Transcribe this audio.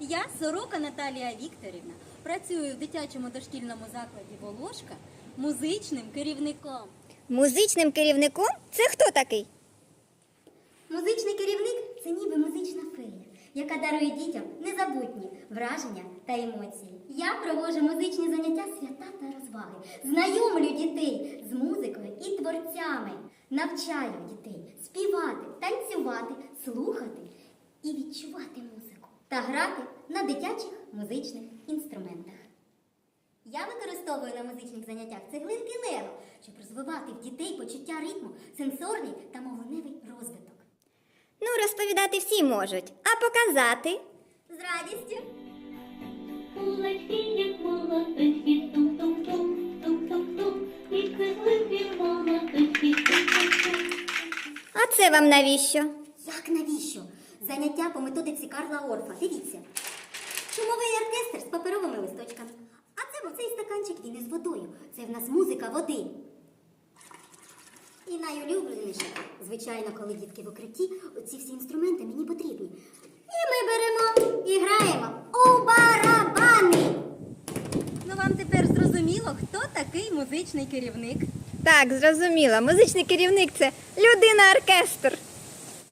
Я Сорока Наталія Вікторівна. Працюю в дитячому дошкільному закладі Волошка музичним керівником. Музичним керівником? Це хто такий? Музичний керівник це ніби музична фея, яка дарує дітям незабутні враження та емоції. Я проводжу музичні заняття свята та розваги, знайомлю дітей з музикою і творцями, навчаю дітей співати, танцювати, слухати і відчувати музику та грати на дитячих музичних інструментах. Я використовую на музичних заняттях цеглинки Лего, щоб розвивати в дітей почуття ритму, сенсорний та мовленевий розвиток. Ну, розповідати всі можуть, а показати. З радістю! Як молоточки, тук-тук-тук, тук-тук-тук, і цеглинки молоточки, тук-тук-тук. А це вам навіщо? Як навіщо? Заняття по методиці Карла Орфа. Дивіться. Шумовий оркестр з паперовими листочками. А це цей стаканчик він із водою. Це в нас музика води. І найулюбленіше, звичайно, коли дітки в укритті, ці всі інструменти мені потрібні. І ми беремо і граємо у барабани. Ну вам тепер зрозуміло, хто такий музичний керівник. Так, зрозуміло. Музичний керівник це людина-оркестр.